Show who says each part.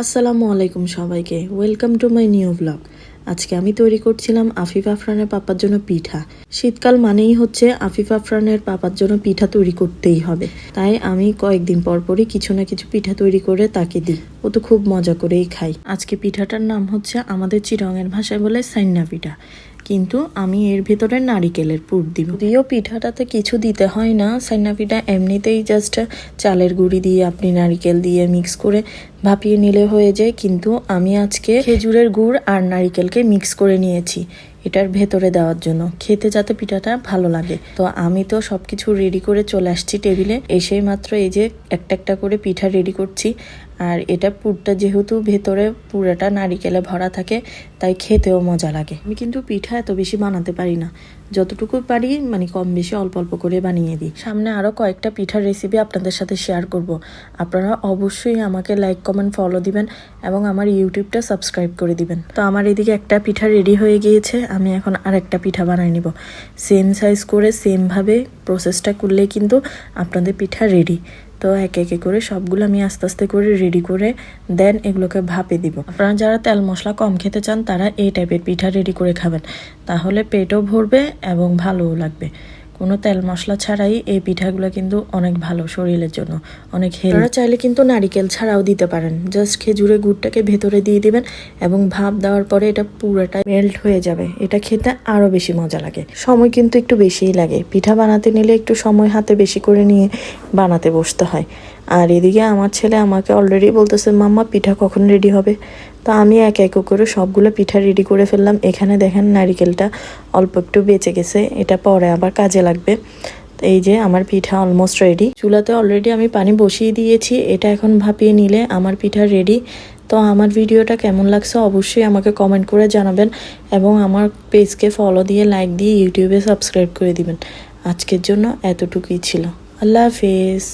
Speaker 1: আসসালামু আলাইকুম সবাইকে। Welcome to my new blog আজকে আমি তৈরি করছিলাম আফিফ আফরানের পাপার জন্য পিঠা। শীতকাল মানেই হচ্ছে আফিফ আফরানের পাপার জন্য পিঠা তৈরি করতেই হবে। তাই আমি কয়েকদিন পর পরই কিছু না কিছু পিঠা তৈরি করে তাকে দিই। ও তো খুব মজা করেই খাই আজকে পিঠাটার নাম হচ্ছে আমাদের চিরঙের ভাষায় বলে সাইন্না পিঠা। কিন্তু আমি এর ভিতরে নারিকেলের পুর দিব। দিয়েও পিঠাটাতে কিছু দিতে হয় না সাইনা পিঠা এমনিতেই জাস্ট চালের গুঁড়ি দিয়ে আপনি নারিকেল দিয়ে মিক্স করে ভাপিয়ে নিলে হয়ে যায়, কিন্তু আমি আজকে খেজুরের গুড় আর নারিকেলকে মিক্স করে নিয়েছি এটার ভেতরে দেওয়ার জন্য। খেতে যাতে পিঠাটা ভালো লাগে। তো আমি তো সব কিছু রেডি করে চলে আসছি টেবিলে। এসেই মাত্র এই যে একটা একটা করে পিঠা রেডি করছি। আর এটা পুরটা যেহেতু ভেতরে পুরাটা নারিকেলে ভরা থাকে, তাই খেতেও মজা লাগে। আমি কিন্তু পিঠা এত বেশি বানাতে পারি না। যতটুকু পারি মানে কম বেশি অল্প অল্প করে বানিয়ে দিই। সামনে আরও কয়েকটা পিঠার রেসিপি আপনাদের সাথে শেয়ার করব। আপনারা অবশ্যই আমাকে লাইক কমেন্ট ফলো দিবেন এবং আমার ইউটিউবটা সাবস্ক্রাইব করে দিবেন। তো আমার এদিকে একটা পিঠা রেডি হয়ে গিয়েছে, আমি এখন আর একটা পিঠা বানাই নিব। সেম সাইজ করে সেমভাবে প্রসেসটা করলেই কিন্তু আপনাদের পিঠা রেডি তো একে একে করে সবগুলো আমি আস্তে আস্তে করে রেডি করে দেন এগুলোকে ভাপে দিব। আপনারা যারা তেল মশলা কম খেতে চান, তারা এই টাইপের পিঠা রেডি করে খাবেন। তাহলে পেটও ভরবে এবং ভালোও লাগবে। কোনো তেল মশলা ছাড়াই এই পিঠাগুলো কিন্তু অনেক ভালো শরীরের জন্য। অনেক আপনারা চাইলে কিন্তু নারিকেল ছাড়াও দিতে পারেন। জাস্ট খেজুরের গুড়টাকে ভেতরে দিয়ে দিবেন এবং ভাপ দেওয়ার পরে এটা পুরোটা মেল্ট হয়ে যাবে। এটা খেতে আরও বেশি মজা লাগে। সময় কিন্তু একটু বেশিই লাগে। পিঠা বানাতে নিলে একটু সময় হাতে বেশি করে নিয়ে বানাতে বসতে হয়। আর এদিকে আমার ছেলে আমাকে অলরেডি বলতেছে, মাম্মা, পিঠা কখন রেডি হবে? তো আমি এক এক করে সবগুলো পিঠা রেডি করে ফেললাম। এখানে দেখেন নারিকেলটা অল্প একটু বেঁচে গেছে। এটা পরে আবার কাজে লাগবে। এই যে আমার পিঠা অলমোস্ট রেডি চুলাতে অলরেডি আমি পানি বসিয়ে দিয়েছি। এটা এখন ভাপিয়ে নিলে আমার পিঠা রেডি তো আমার ভিডিওটা কেমন লাগছে অবশ্যই আমাকে কমেন্ট করে জানাবেন এবং আমার পেজকে ফলো দিয়ে লাইক দিয়ে ইউটিউবে সাবস্ক্রাইব করে দিবেন। আজকের জন্য এতটুকুই ছিল। আল্লাহ হাফেজ।